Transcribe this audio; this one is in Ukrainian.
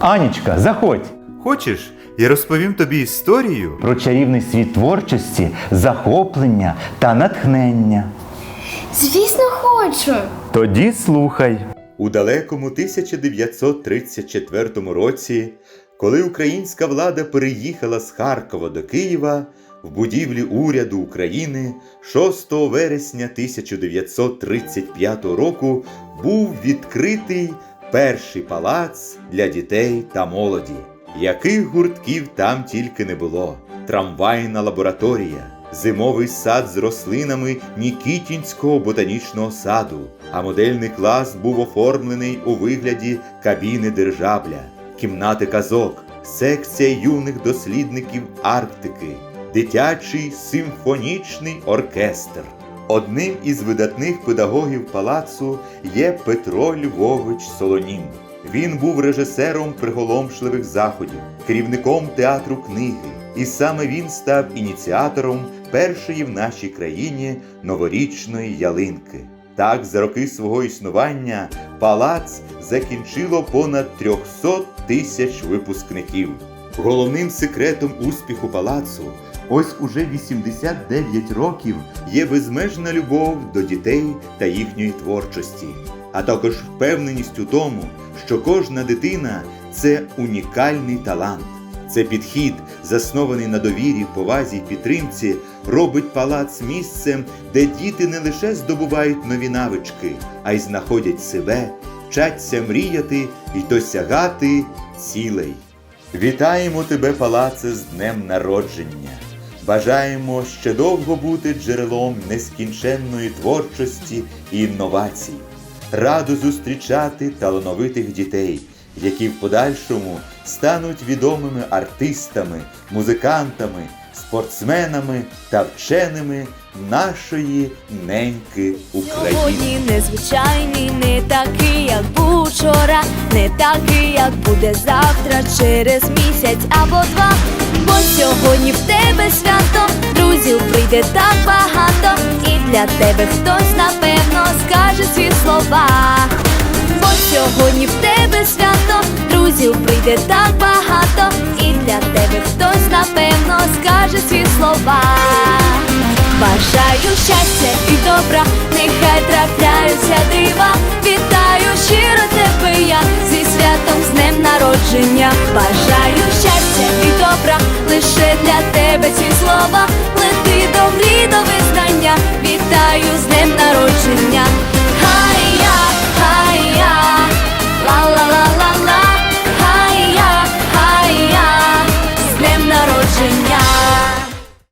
Анічка, заходь! Хочеш, я розповім тобі історію про чарівний світ творчості, захоплення та натхнення. Звісно, хочу. Тоді слухай. У далекому 1934 році, коли українська влада переїхала з Харкова до Києва, в будівлі уряду України 6 вересня 1935 року був відкритий перший палац для дітей та молоді. Яких гуртків там тільки не було: трамвайна лабораторія, зимовий сад з рослинами Нікітінського ботанічного саду, а модельний клас був оформлений у вигляді кабіни держабля, кімнати казок, секція юних дослідників Арктики, дитячий симфонічний оркестр. Одним із видатних педагогів палацу є Петро Львович Солонін. Він був режисером приголомшливих заходів, керівником театру книги, і саме він став ініціатором першої в нашій країні новорічної ялинки. Так, за роки свого існування палац закінчило понад 300 тисяч випускників. Головним секретом успіху палацу ось уже 89 років є безмежна любов до дітей та їхньої творчості, а також впевненість у тому, що кожна дитина це унікальний талант. Це підхід, заснований на довірі, повазі й підтримці, робить палац місцем, де діти не лише здобувають нові навички, а й знаходять себе, вчаться мріяти й досягати цілей. Вітаємо тебе, палаце, з днем народження! Бажаємо ще довго бути джерелом нескінченної творчості і інновацій. Радо зустрічати талановитих дітей, які в подальшому стануть відомими артистами, музикантами, спортсменами та вченими нашої неньки України. Сьогодні незвичайний, не такий, як був вчора, не такий, як буде завтра, через місяць або два. Бо сьогодні в тебе свято, друзів прийде так багато, і для тебе хтось напевно скаже свої слова. Бо сьогодні в тебе свято, друзів прийде так багато, і для тебе хтось напевно скаже свої слова. Бажаю щастя і добра, нехай трапляються дива. Вітаю щиро тебе я зі святом з днем народження. Бажаю